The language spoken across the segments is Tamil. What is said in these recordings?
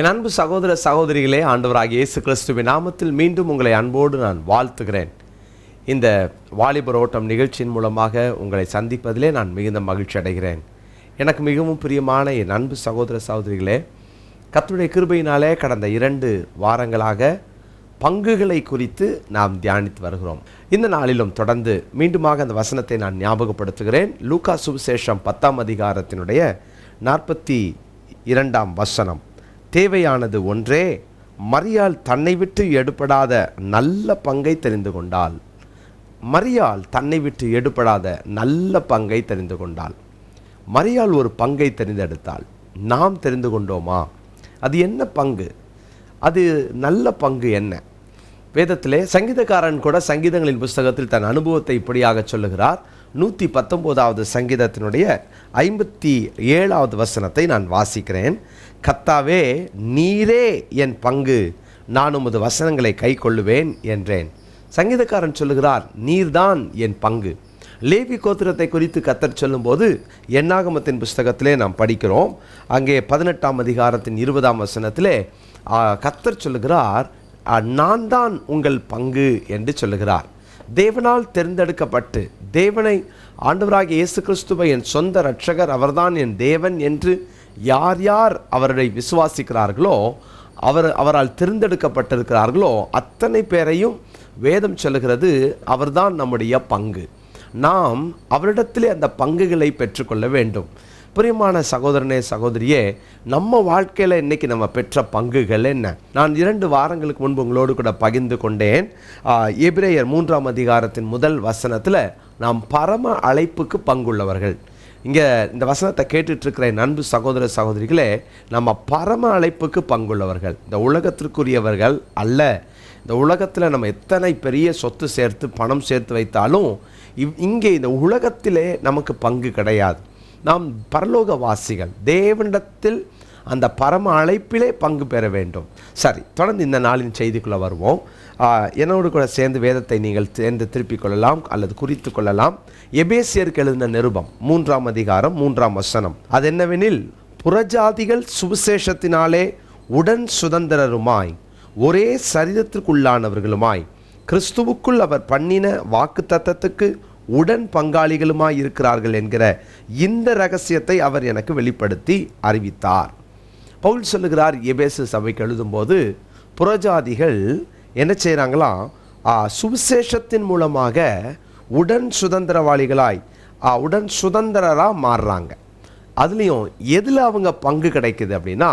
என் அன்பு சகோதர சகோதரிகளே ஆண்டவராக இயேசு கிறிஸ்துவின் நாமத்தில் மீண்டும் உங்களை அன்போடு நான் வாழ்த்துகிறேன். இந்த வாலிபர் ஓட்டம் நிகழ்ச்சியின் மூலமாக உங்களை சந்திப்பதிலே நான் மிகுந்த மகிழ்ச்சி அடைகிறேன். எனக்கு மிகவும் பிரியமான என் அன்பு சகோதர சகோதரிகளே கத்துடைய கிருபையினாலே கடந்த இரண்டு வாரங்களாக பங்குகளை குறித்து நாம் தியானித்து வருகிறோம். இந்த நாளிலும் தொடர்ந்து மீண்டுமாக அந்த வசனத்தை நான் ஞாபகப்படுத்துகிறேன். லூகா சுவிசேஷம் பத்தாம் அதிகாரத்தினுடைய நாற்பத்தி இரண்டாம் வசனம். தேவையானது ஒன்றே மரியாள் தன்னை விட்டு எடுபடாத நல்ல பங்கை தெரிந்து கொண்டாள். மரியாள் தன்னை விட்டு எடுபடாத நல்ல பங்கை தெரிந்து கொண்டாள். மரியாள் ஒரு பங்கை தெரிந்தெடுத்தாள். நாம் தெரிந்து கொண்டோமா? அது என்ன பங்கு? அது நல்ல பங்கு என்ன? வேதத்திலே சங்கீதக்காரன் கூட சங்கீதங்களின் புஸ்தகத்தில் தன் அனுபவத்தை இப்படியாக சொல்லுகிறார். நூற்றி பத்தொம்போதாவது சங்கீதத்தினுடைய ஐம்பத்தி ஏழாவது வசனத்தை நான் வாசிக்கிறேன். கத்தாவே நீரே என் பங்கு. நான் உமது வசனங்களை கை கொள்ளுவேன் என்றேன். சங்கீதக்காரன் சொல்லுகிறார் நீர்தான் என் பங்கு. லேவி கோத்திரத்தை குறித்து கத்தர் சொல்லும்போது எண்ணாகமத்தின் புஸ்தகத்திலே நாம் படிக்கிறோம். அங்கே பதினெட்டாம் அதிகாரத்தின் இருபதாம் வசனத்திலே கத்தர் சொல்லுகிறார் நான் தான் உங்கள் பங்கு என்று சொல்லுகிறார். தேவனால் தேர்ந்தெடுக்கப்பட்டு தேவனை ஆண்டவராகிய இயேசு கிறிஸ்துவை என் சொந்த ரட்சகர் அவர்தான் என் தேவன் என்று யார் யார் அவரை விசுவாசிக்கிறார்களோ அவர் அவரால் தேர்ந்தெடுக்கப்பட்டிருக்கிறார்களோ அத்தனை பேரையும் வேதம் சொல்லுகிறது அவர்தான் நம்முடைய பங்கு. நாம் அவரிடத்திலே அந்த பங்குகளை பெற்றுக்கொள்ள வேண்டும். பிரியமான சகோதரனே சகோதரியே நம்ம வாழ்க்கையில் இன்றைக்கி நம்ம பெற்ற பங்குகள் என்ன? நான் இரண்டு வாரங்களுக்கு முன்பு உங்களோடு கூட பகிர்ந்து கொண்டேன். எபிரேயர் மூன்றாம் அதிகாரத்தின் முதல் வசனத்தில் நாம் பரம அழைப்புக்கு பங்குள்ளவர்கள். இங்கே இந்த வசனத்தை கேட்டுட்ருக்கிற இருக்கிற சகோதர சகோதரிகளே நம்ம பரம அழைப்புக்கு பங்குள்ளவர்கள். இந்த உலகத்திற்குரியவர்கள் அல்ல. இந்த உலகத்தில் நம்ம எத்தனை பெரிய சொத்து சேர்த்து பணம் சேர்த்து வைத்தாலும் இவ் இங்கே இந்த உலகத்திலே நமக்கு பங்கு கிடையாது. நாம் பரலோகவாசிகள். தேவனிடத்தில் அந்த பரம அழைப்பிலே பங்கு பெற வேண்டும். சரி தொடர்ந்து இந்த நாளின் செய்திக்குள்ளே வருவோம். என்னோடு கூட சேர்ந்து வேதத்தை நீங்கள் சேர்ந்து திருப்பிக் கொள்ளலாம் அல்லது குறித்து கொள்ளலாம். எபேசியருக்கு எழுதின நிருபம் மூன்றாம் அதிகாரம் மூன்றாம் வசனம். அது என்னவெனில் புறஜாதிகள் சுவிசேஷத்தினாலே உடன் சுதந்திரருமாய் ஒரே சரீரத்திற்குள்ளானவர்களுமாய் கிறிஸ்துவுக்குள் அவர் பண்ணின வாக்குத்தத்தத்துக்கு உடன் பங்காளிகளுமாய் இருக்கிறார்கள் என்கிற இந்த ரகசியத்தை அவர் எனக்கு வெளிப்படுத்தி அறிவித்தார். பவுல் சொல்லுகிறார் எபேசு சபைக்கு எழுதும்போது புறஜாதிகள் என்ன செய்கிறாங்களாம் சுவிசேஷத்தின் மூலமாக உடன் சுதந்திரவாளிகளாய் உடன் சுதந்திரராக மாறுறாங்க. அதுலேயும் எதில் அவங்க பங்கு கிடைக்குது அப்படின்னா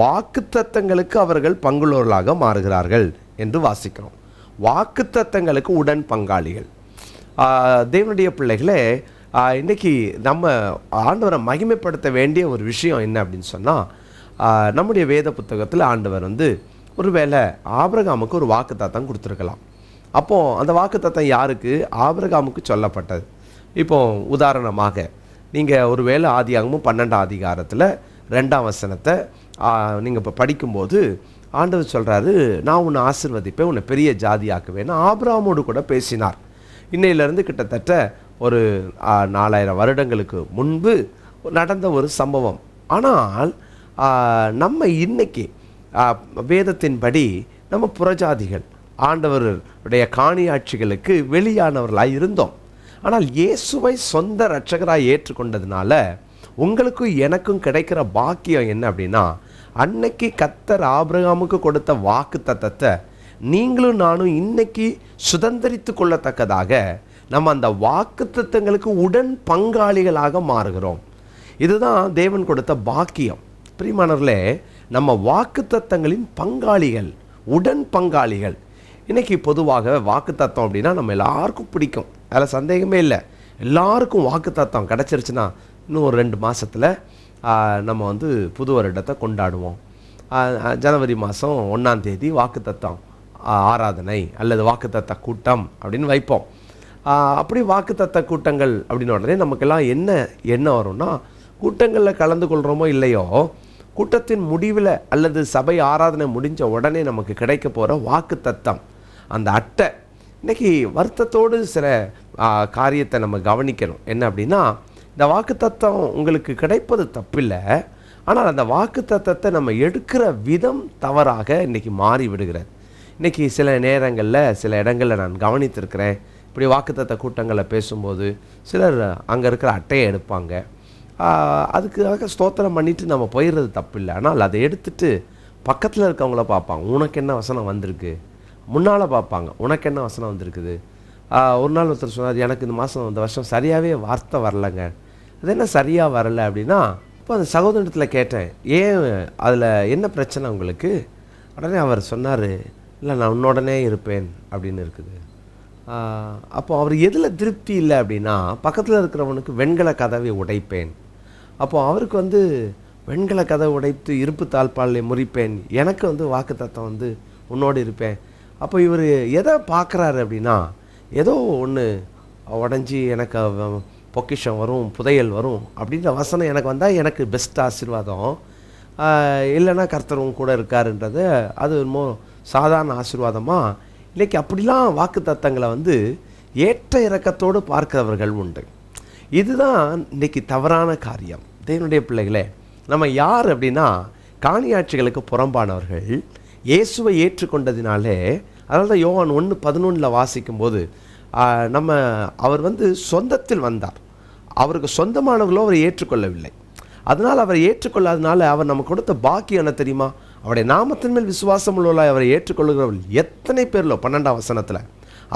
வாக்குத்தத்தங்களுக்கு அவர்கள் பங்குள்ளவர்களாக மாறுகிறார்கள் என்று வாசிக்கிறோம். வாக்குத்தத்தங்களுக்கு உடன் பங்காளிகள். தேவனுடைய பிள்ளைகளே இன்றைக்கி நம்ம ஆண்டவரை மகிமைப்படுத்த வேண்டிய ஒரு விஷயம் என்ன அப்படின்னு சொன்னால் நம்முடைய வேத புத்தகத்தில் ஆண்டவர் வந்து ஒருவேளை ஆபிரகாமுக்கு ஒரு வாக்குத்தத்தம் கொடுத்துருக்கலாம். அப்போது அந்த வாக்குத்தத்தம் யாருக்கு? ஆபிரகாமுக்கு சொல்லப்பட்டது. இப்போ உதாரணமாக நீங்கள் ஒரு வேளை ஆதியாகமும் பன்னெண்டாம் அதிகாரத்தில் ரெண்டாம் வசனத்தை நீங்கள் இப்போ படிக்கும்போது ஆண்டவர் சொல்கிறாரு நான் உன்னை ஆசிர்வதிப்பேன் உன்னை பெரிய ஜாதியாக்குவேன்னு ஆபிராமோடு கூட பேசினார். இன்னையிலேருந்து கிட்டத்தட்ட ஒரு நாலாயிரம் வருடங்களுக்கு முன்பு நடந்த ஒரு சம்பவம். ஆனால் நம்ம இன்னைக்கு வேதத்தின்படி நம்ம புறஜாதிகள் ஆண்டவருடைய காணியாட்சிகளுக்கு வெளியானவர்களாக இருந்தோம். ஆனால் இயேசுவை சொந்த ரட்சகராக ஏற்றுக்கொண்டதுனால உங்களுக்கும் எனக்கும் கிடைக்கிற பாக்கியம் என்ன அப்படின்னா அன்னைக்கு கத்தர் ஆபிரகாமுக்கு கொடுத்த வாக்கு தத்தத்தை நீங்களும் நானும் இன்னைக்கு சுதந்திரித்து கொள்ளத்தக்கதாக நம்ம அந்த வாக்கு உடன் பங்காளிகளாக மாறுகிறோம். இதுதான் தேவன் கொடுத்த பாக்கியம். பிரிமானவர்களே நம்ம வாக்குத்தத்தங்களின் பங்காளிகள் உடன் பங்காளிகள். இன்றைக்கி பொதுவாக வாக்குத்தத்தம் அப்படின்னா நம்ம எல்லாருக்கும் பிடிக்கும். அதில் சந்தேகமே இல்லை. எல்லாருக்கும் வாக்குத்தத்தம் கிடச்சிருச்சுன்னா இன்னும் ஒரு ரெண்டு மாதத்தில் நம்ம வந்து புது வருடத்தை கொண்டாடுவோம். ஜனவரி மாதம் ஒன்றாம் தேதி வாக்குத்தத்தம் ஆராதனை அல்லது வாக்குத்தத்த கூட்டம் அப்படின்னு வைப்போம். அப்படி அப்படி வாக்குத்தத்த கூட்டங்கள் அப்படின்னு உடனே நமக்கெல்லாம் என்ன என்ன வரும்னா கூட்டங்களில் கலந்து கொள்கிறோமோ இல்லையோ கூட்டத்தின் முடிவில் அல்லது சபை ஆராதனை முடிஞ்ச உடனே நமக்கு கிடைக்க போகிற வாக்குத்தத்தம். அந்த அட்டை இன்னைக்கு வருத்தத்தோடு சில காரியத்தை நம்ம கவனிக்கணும். என்ன அப்படின்னா இந்த வாக்குத்தத்தம் உங்களுக்கு கிடைப்பது தப்பில்லை. ஆனால் அந்த வாக்கு தத்தத்தை நம்ம எடுக்கிற விதம் தவறாக இன்றைக்கி மாறி விடுகிறது. இன்றைக்கி சில நேரங்களில் சில இடங்களில் நான் கவனித்திருக்கிறேன். இப்படி வாக்குத்தத்த கூட்டங்களில் பேசும்போது சிலர் அங்கே இருக்கிற அட்டையை எடுப்பாங்க. அதுக்காக ஸ்தோத்திரம் பண்ணிவிட்டு நம்ம போயிடுறது தப்பு இல்லை ஆனால் அதை எடுத்துட்டு பக்கத்தில் இருக்கவங்கள பார்ப்பாங்க. உனக்கு என்ன வசனம் வந்திருக்கு? முன்னால் பார்ப்பாங்க. உனக்கு என்ன வசனம் வந்திருக்குது? ஒரு நாள் ஒருத்தர் சொன்னார் எனக்கு இந்த மாதம் இந்த வருஷம் சரியாகவே வார்த்தை வரலைங்க. அது என்ன சரியாக வரலை அப்படின்னா இப்போ அந்த சகோதரத்தில் கேட்டேன் ஏன் அதில் என்ன பிரச்சனை உங்களுக்கு? உடனே அவர் சொன்னார் இல்லை நான் உன்னோடனே இருப்பேன் அப்படின்னு இருக்குது. அப்போ அவர் எதில் திருப்தி இல்லை அப்படின்னா பக்கத்தில் இருக்கிறவனுக்கு வெண்கல கதவை உடைப்பேன். அப்போ அவருக்கு வந்து வெண்கல கதை உடைத்து இருப்பு தாழ்பாலே முறிப்பேன். எனக்கு வந்து வாக்குத்தத்தம் வந்து உன்னோடு இருப்பேன். அப்போ இவர் எதை பார்க்குறாரு அப்படின்னா ஏதோ ஒன்று உடஞ்சி எனக்கு பொக்கிஷம் வரும் புதையல் வரும் அப்படின்ற வசனம் எனக்கு வந்தால் எனக்கு பெஸ்ட் ஆசீர்வாதம். இல்லைன்னா கர்த்தரும் கூட இருக்காருன்றது அது என்னமோ சாதாரண ஆசீர்வாதமாக இன்றைக்கி அப்படிலாம் வாக்கு தத்தங்களை வந்து ஏற்ற இறக்கத்தோடு பார்க்கிறவர்கள் உண்டு. இதுதான் இன்றைக்கி தவறான காரியம். தேவனுடைய பிள்ளைகளே நம்ம யார் அப்படின்னா காணியாட்சிகளுக்கு புறம்பானவர்கள் இயேசுவை ஏற்றுக்கொண்டதினாலே அதனால தான் யோவான் ஒன்று பதினொன்றில் வாசிக்கும்போது நம்ம அவர் வந்து சொந்தத்தில் வந்தார். அவருக்கு சொந்தமானவர்களோ அவரை ஏற்றுக்கொள்ளவில்லை. அதனால் அவரை ஏற்றுக்கொள்ளாதனால அவர் நம்ம கொடுத்த பாக்கியம் என்ன தெரியுமா? அவருடைய நாமத்தின் மேல் விசுவாசம் உள்ளவர்களாய் அவரை ஏற்றுக்கொள்கிறவர்கள் எத்தனை பேரில் பன்னெண்டாம் வசனத்தில்.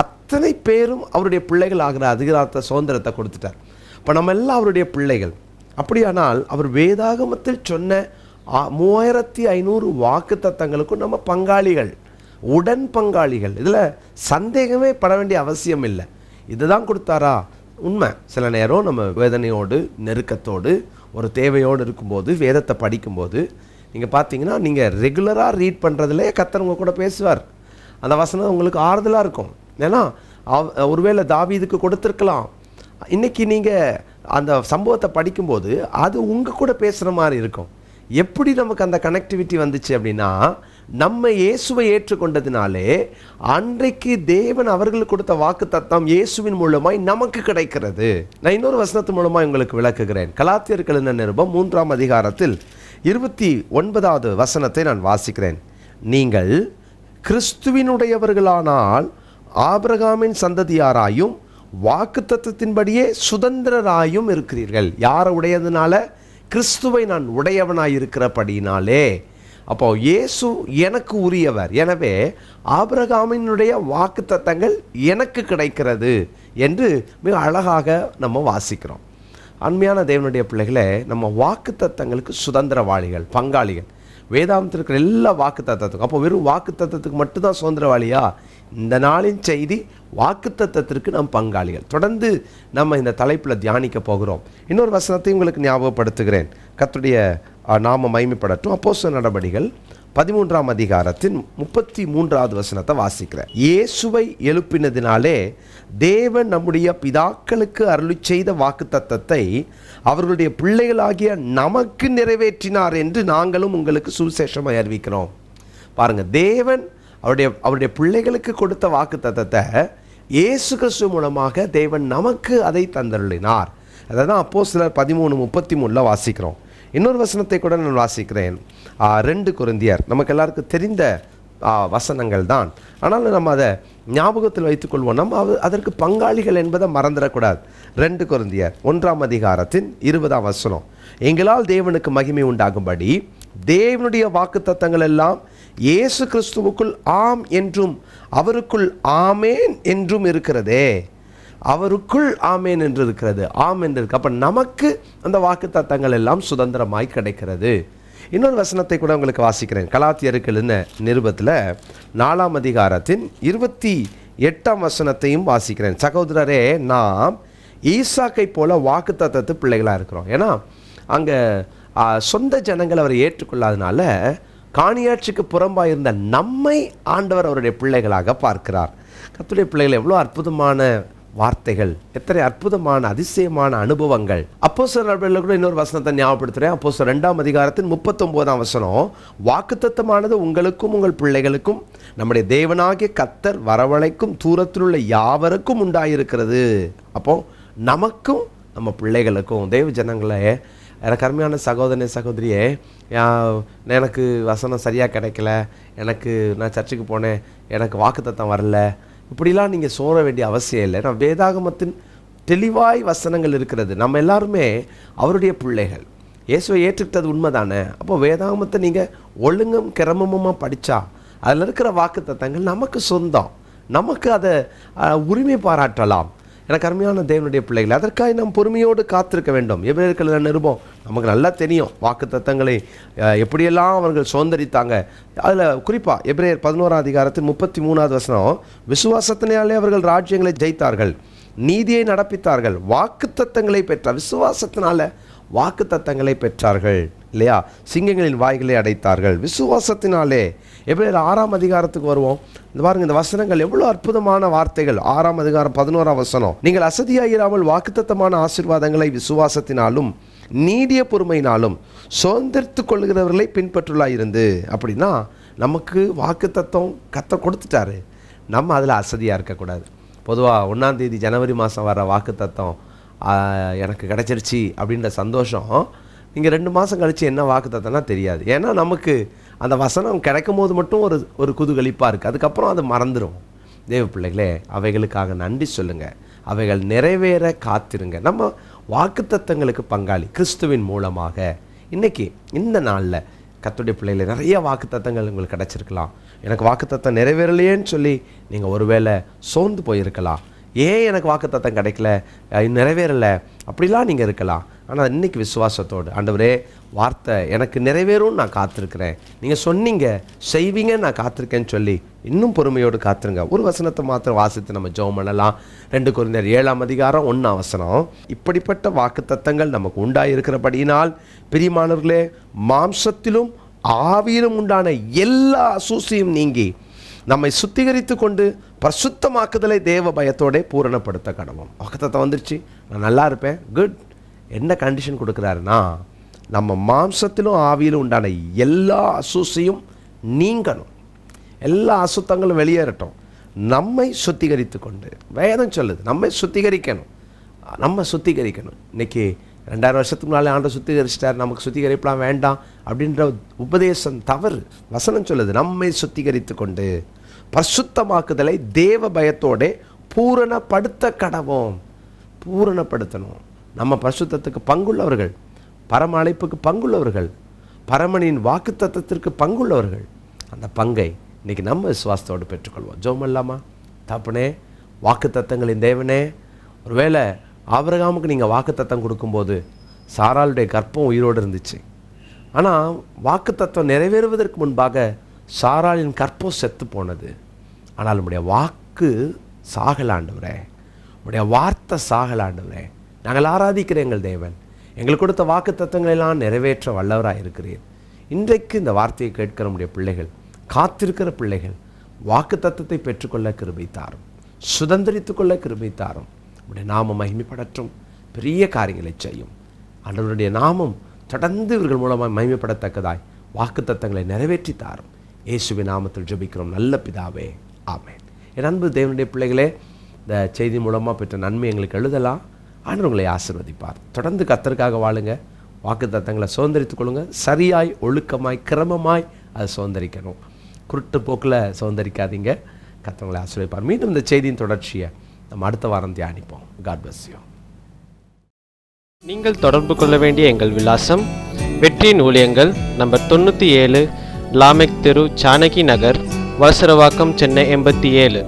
அத்தனை பேரும் அவருடைய பிள்ளைகள் ஆகிற அதிகாரத்தை சுதந்திரத்தை கொடுத்துட்டார். இப்போ நம்ம எல்லாம் அவருடைய பிள்ளைகள். அப்படியானால் அவர் வேதாகமத்தில் சொன்ன மூவாயிரத்தி ஐநூறு வாக்கு தத்தங்களுக்கும் நம்ம பங்காளிகள் உடன் பங்காளிகள். இதில் சந்தேகமே பட வேண்டிய அவசியம் இல்லை. இதுதான் கொடுத்தாரா? உண்மை. சில நேரம் நம்ம வேதனையோடு நெருக்கத்தோடு ஒரு தேவையோடு இருக்கும்போது வேதத்தை படிக்கும்போது நீங்கள் பார்த்தீங்கன்னா நீங்கள் ரெகுலராக ரீட் பண்ணுறதுலே கத்தர் உங்கள் கூட பேசுவார். அந்த வசனம் உங்களுக்கு ஆறுதலாக இருக்கும். ஏன்னா அவ- ஒருவேளை தாவீதுக்கு கொடுத்துருக்கலாம். இன்றைக்கி நீங்கள் அந்த சம்பவத்தை படிக்கும்போது அது உங்கள் கூட பேசுகிற மாதிரி இருக்கும். எப்படி நமக்கு அந்த கனெக்டிவிட்டி வந்துச்சு அப்படின்னா நம்ம இயேசுவை ஏற்றுக்கொண்டதினாலே அன்றைக்கு தேவன் அவர்களுக்கு கொடுத்த வாக்கு தத்தம் இயேசுவின் மூலமாய் நமக்கு கிடைக்கிறது. நான் இன்னொரு வசனத்து மூலமாக உங்களுக்கு விளக்குகிறேன். கலாத்தியர்கள் என்ன நிருபம்? மூன்றாம் அதிகாரத்தில் இருபத்தி ஒன்பதாவது வசனத்தை நான் வாசிக்கிறேன். நீங்கள் கிறிஸ்துவினுடையவர்களானால் ஆபிரகாமின் சந்ததியாராயும் வாக்குத்தத்தத்தின்படியே சுதந்திரராயும் இருக்கிறீர்கள். யாரை உடையதுனால? கிறிஸ்துவை நான் உடையவனாய் இருக்கிறபடினாலே அப்போ இயேசு எனக்கு உரியவர். எனவே ஆபிரகாமினுடைய வாக்குத்தத்தங்கள் எனக்கு கிடைக்கிறது என்று மிக அழகாக நம்ம வாசிக்கிறோம். அண்மையான தேவனுடைய பிள்ளைகளே நம்ம வாக்குத்தத்தங்களுக்கு சுதந்திரவாளிகள் பங்காளிகள். வேதாந்தத்தில் இருக்கிற எல்லா வாக்குத்தத்தத்துக்கும் அப்போ வெறும் வாக்குத்தத்தத்துக்கு மட்டும்தான் சுதந்திரவாளியா? இந்த நாளின் செய்தி வாக்குத்தத்தத்திற்கு நாம் பங்காளிகள். தொடர்ந்து நம்ம இந்த தலைப்பில் தியானிக்க போகிறோம். இன்னொரு வசனத்தை உங்களுக்கு ஞாபகப்படுத்துகிறேன். கத்துடைய நாம மைமைப்படட்டும் அப்போச நடவடிகள் பதிமூன்றாம் அதிகாரத்தின் முப்பத்தி மூன்றாவது வசனத்தை வாசிக்கிறேன். இயேசுவை எழுப்பினதினாலே தேவன் நம்முடைய பிதாக்களுக்கு அருளி செய்த வாக்குத்தத்தத்தை அவர்களுடைய பிள்ளைகளாகிய நமக்கு நிறைவேற்றினார் என்று நாங்களும் உங்களுக்கு சுவிசேஷமாக அறிவிக்கிறோம். பாருங்க தேவன் அவருடைய அவருடைய பிள்ளைகளுக்கு கொடுத்த வாக்குத்தத்தத்தை இயேசு கிறிஸ்து மூலமாக தேவன் நமக்கு அதை தந்தருளினார். அதை தான் அப்போ சிலர் பதிமூணு முப்பத்தி மூணில் வாசிக்கிறோம். இன்னொரு வசனத்தை கூட நான் வாசிக்கிறேன். ரெண்டு குருந்தியர். நமக்கு எல்லாருக்கும் தெரிந்த வசனங்கள் தான் ஆனாலும் நம்ம அதை ஞாபகத்தில் வைத்துக்கொள்வோம். நம்ம அதற்கு பங்காளிகள் என்பதை மறந்துடக்கூடாது. ரெண்டு குருந்தியர் ஒன்றாம் அதிகாரத்தின் இருபதாம் வசனம். எங்களால் தேவனுக்கு மகிமை உண்டாகும்படி தேவனுடைய வாக்குத்தத்தங்கள் எல்லாம் இயேசு கிறிஸ்துவுக்குள் ஆம் என்றும் அவருக்குள் ஆமேன் என்றும் இருக்கிறதே. அவருக்குள் ஆமேன் என்று இருக்கிறது ஆம் என்று இருக்கு அப்போ நமக்கு அந்த வாக்குத்தத்தங்கள் எல்லாம் சுதந்திரமாய் கிடைக்கிறது. இன்னொரு வசனத்தை கூட உங்களுக்கு வாசிக்கிறேன். கலாத்தியருக்கு எழுந்த நிருபத்தில் நாலாம் அதிகாரத்தின் இருபத்தி எட்டாம் வசனத்தையும் வாசிக்கிறேன். சகோதரரே நாம் ஈசாக்கை போல வாக்குத்தத்தத்து பிள்ளைகளாக இருக்கிறோம். ஏன்னா அங்கே சொந்த ஜனங்கள் அவரை ஏற்றுக்கொள்ளாதனால காணியாட்சிக்கு புறம்பாக இருந்த நம்மை ஆண்டவர் அவருடைய பிள்ளைகளாக பார்க்கிறார். கத்துடைய பிள்ளைகள் எவ்வளோ அற்புதமான வார்த்தைகள் எத்தனை அற்புதமான அதிசயமான அனுபவங்கள். அப்போ சில கூட இன்னொரு வசனத்தை ஞாபகப்படுத்துகிறேன் அப்போ சார் ரெண்டாம் அதிகாரத்தின் முப்பத்தொம்போதாம் வசனம் வாக்குத்தத்தமானது உங்களுக்கும் உங்கள் பிள்ளைகளுக்கும் நம்முடைய தேவனாகிய கத்தர் வரவழைக்கும் தூரத்தில் உள்ள யாவருக்கும் உண்டாயிருக்கிறது. அப்போ நமக்கும் நம்ம பிள்ளைகளுக்கும் தேவ ஜனங்களே எனக்கு அருமையான சகோதரனே சகோதரியே எனக்கு வசனம் சரியாக கிடைக்கல எனக்கு நான் சர்ச்சுக்கு போனேன் எனக்கு வாக்குத்தத்தம் வரல இப்படிலாம் நீங்கள் சோற வேண்டிய அவசியம் இல்லை. நான் வேதாகமத்தின் தெளிவாய் வசனங்கள் இருக்கிறது. நம்ம எல்லாருமே அவருடைய பிள்ளைகள். இயேசுவை ஏற்றுக்கிட்டது உண்மைதானே? அப்போ வேதாகமத்தை நீங்கள் ஒழுங்கும் கிரமமுமாக படித்தா அதில் இருக்கிற வாக்குத்தத்தங்கள் நமக்கு சொந்தம். நமக்கு அதை உரிமை பாராட்டலாம். எனக்கு அருமையான தேவனுடைய பிள்ளைகள் அதற்காக நாம் பொறுமையோடு காத்திருக்க வேண்டும். எவ்வளவு நிருபம். நமக்கு நல்லா தெரியும் வாக்குத்தத்தங்களை தத்தங்களை எப்படியெல்லாம் அவர்கள் சுதந்திரித்தாங்க. அதில் குறிப்பாக எப்ரேயர் பதினோராம் அதிகாரத்தில் முப்பத்தி மூணாவது வசனம் விசுவாசத்தினாலே அவர்கள் ராஜ்யங்களை ஜெயித்தார்கள் நீதியை நடப்பித்தார்கள் வாக்குத்தத்தங்களை பெற்ற விசுவாசத்தினால வாக்குத்தத்தங்களை பெற்றார்கள். இல்லையா? சிங்கங்களின் வாய்களை அடைத்தார்கள். விசுவாசத்தினாலே. எப்படி ஆறாம் அதிகாரத்துக்கு வருவோம். இந்த பாருங்க இந்த வசனங்கள் எவ்வளோ அற்புதமான வார்த்தைகள். ஆறாம் அதிகாரம் பதினோராம் வசனம். நீங்கள் அசதியாயிராமல் வாக்குத்தத்தமான ஆசீர்வாதங்களை விசுவாசத்தினாலும் நீடிய பொறுமையினாலும் சுதந்திரத்து கொள்கிறவர்களை பின்பற்றுள்ளாயிருந்து அப்படின்னா நமக்கு வாக்குத்தத்தம் கத்த கொடுத்துட்டாரு. நம்ம அதில் அசதியாக இருக்கக்கூடாது. பொதுவாக ஒன்றாந்தேதி ஜனவரி மாதம் வர வாக்குத்தத்தம் எனக்கு கிடச்சிருச்சு அப்படின்ற சந்தோஷம் நீங்கள் ரெண்டு மாதம் கழித்து என்ன வாக்குத்தத்தம்னா தெரியாது. ஏன்னா நமக்கு அந்த வசனம் கிடைக்கும் போது மட்டும் ஒரு ஒரு குதூகலிப்பாக இருக்குது அதுக்கப்புறம் அது மறந்துடும் தேவ பிள்ளைகளே அவைகளுக்காக நன்றி சொல்லுங்கள் அவைகள் நிறைவேற காத்திருங்க. நம்ம வாக்குத்தத்தங்களுக்கு பங்காளி கிறிஸ்துவின் மூலமாக இன்னைக்கு இந்த நாளில் கத்துடைய பிள்ளைகளை நிறைய வாக்குத்தத்தங்கள் உங்களுக்கு கிடச்சிருக்கலாம். எனக்கு வாக்குத்தத்தம் நிறைவேறலையேன்னு சொல்லி நீங்கள் ஒருவேளை சோர்ந்து போயிருக்கலாம். ஏன் எனக்கு வாக்குத்தத்தம் கிடைக்கல? நிறைவேறலை. அப்படிலாம் நீங்கள் இருக்கலாம். ஆனால் இன்றைக்கி விசுவாசத்தோடு. ஆண்டவரே வார்த்தை எனக்கு நிறைவேறும் நான் காத்திருக்கிறேன். நீங்கள் சொன்னீங்க செய்வீங்க நான் காத்திருக்கேன்னு சொல்லி இன்னும் பொறுமையோடு காத்துருங்க. ஒரு வசனத்தை மாத்திரம் வாசித்து நம்ம ஜெபம் பண்ணலாம். ரெண்டு குறைந்தர் ஏழாம் அதிகாரம் ஒன்றாம் வசனம். இப்படிப்பட்ட வாக்குத்தத்தங்கள் நமக்கு உண்டாயிருக்கிறபடியினால் பிரிமானவர்களே மாம்சத்திலும் ஆவியிலும் உண்டான எல்லா அசூசியும் நீங்கி நம்மை சுத்திகரித்து கொண்டு பரிசுத்தமாக்குதலை தேவ பயத்தோட பூரணப்படுத்த கடவும் வாக்குத்தத்தம் வந்துருச்சு. நான் நல்லா இருப்பேன். குட் என்ன கண்டிஷன் கொடுக்குறாருன்னா நம்ம மாம்சத்திலும் ஆவியிலும் உண்டான எல்லா அசுசையும் நீங்கணும். எல்லா அசுத்தங்களும் வெளியேறட்டும். நம்மை சுத்திகரித்து கொண்டு வேதம் சொல்லுது நம்மை சுத்திகரிக்கணும். நம்ம சுத்திகரிக்கணும். இன்னைக்கு ரெண்டாயிரம் வருஷத்துக்கு முன்னாலே ஆண்டை சுத்திகரிச்சிட்டார் நமக்கு சுத்திகரிப்பெலாம் வேண்டாம் அப்படின்ற உபதேசம் தவறு. வசனம் சொல்லுது நம்மை சுத்திகரித்து கொண்டு பரிசுத்தமாக்குதலை தேவ பயத்தோட பூரணப்படுத்த கடவோம் பூரணப்படுத்தணும். நம்ம பரிசுத்தத்துக்கு பங்குள்ளவர்கள் பரம அழைப்புக்கு பங்குள்ளவர்கள் பரமனின் வாக்குத்தத்தத்திற்கு பங்குள்ளவர்கள் அந்த பங்கை இன்னைக்கு நம்ம விசுவாசத்தோடு பெற்றுக்கொள்வோம். ஜோம் இல்லாமா? தப்புனே? வாக்குத்தத்தங்களின் தேவனே? ஒருவேளை ஆபிரகாமுக்கு நீங்கள் வாக்குத்தத்தம் கொடுக்கும்போது சாராளுடைய கற்பம் உயிரோடு இருந்துச்சு. ஆனால் வாக்குத்தத்தம் நிறைவேறுவதற்கு முன்பாக சாராளின் கற்பம் செத்து போனது. ஆனால் நம்முடைய வாக்கு சாகலாண்டவரே. உடைய வார்த்தை சாகலாண்டவரே. நாங்கள் ஆராதிக்கிற எங்கள் தேவன். எங்களுக்கு கொடுத்த வாக்கு தத்துவங்களெல்லாம் நிறைவேற்ற வல்லவராக இருக்கிறீர். இன்றைக்கு இந்த வார்த்தையை கேட்கிற நம்முடைய பிள்ளைகள் காத்திருக்கிற பிள்ளைகள் வாக்கு தத்துவத்தை பெற்றுக்கொள்ள கிருபை தாரும் சுதந்திரித்து கொள்ள கிருபை தாரும் உடைய நாமம் மகிமைப்படற்றும் பெரிய காரியங்களை செய்யும். அன்றவருடைய நாமம் தொடர்ந்து இவர்கள் மூலமாக மகிமைப்படத்தக்கதாய் வாக்கு தத்தங்களை நிறைவேற்றி தாரும். இயேசுவின் நாமத்தில் ஜெபிக்கிறோம். நல்ல பிதாவே ஆமேன். என் அன்பு தேவனுடைய பிள்ளைகளே இந்த செய்தி மூலமாக பெற்ற நன்மை எங்களுக்கு எழுதலாம். ஆண்டவர் உங்களை ஆசீர்வதிப்பார். தொடர்ந்து கத்தருக்காக வாழுங்க. வாக்கு தத்தங்களை சுதந்திரித்துக் கொள்ளுங்க. சரியாய் ஒழுக்கமாய் கிரமமாய் அதை சுதந்திரிக்கணும். குருட்டு போக்கில் சுதந்திரிக்காதீங்க. கத்தவங்களை ஆசீர்வதிப்பார். மீண்டும் இந்த செய்தியின் தொடர்ச்சியை நம்ம அடுத்த வாரம் தியானிப்போம். God bless you. நீங்கள் தொடர்பு கொள்ள வேண்டிய எங்கள் விலாசம் வெற்றியின் ஊழியங்கள் நம்பர் தொண்ணூற்றி ஏழு லாமெக் தெரு ஜானகி நகர் வலசரவாக்கம் சென்னை எண்பத்தி ஏழு.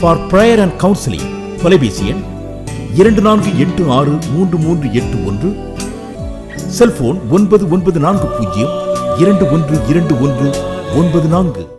ஃபார் ப்ரேயர் அண்ட் கவுன்சிலிங் தொலைபேசி எண் இரண்டு நான்கு எட்டு ஆறு மூன்று மூன்று எட்டு ஒன்று. செல்போன் ஒன்பது ஒன்பது நான்கு பூஜ்ஜியம் இரண்டு ஒன்று இரண்டு ஒன்று ஒன்பது நான்கு.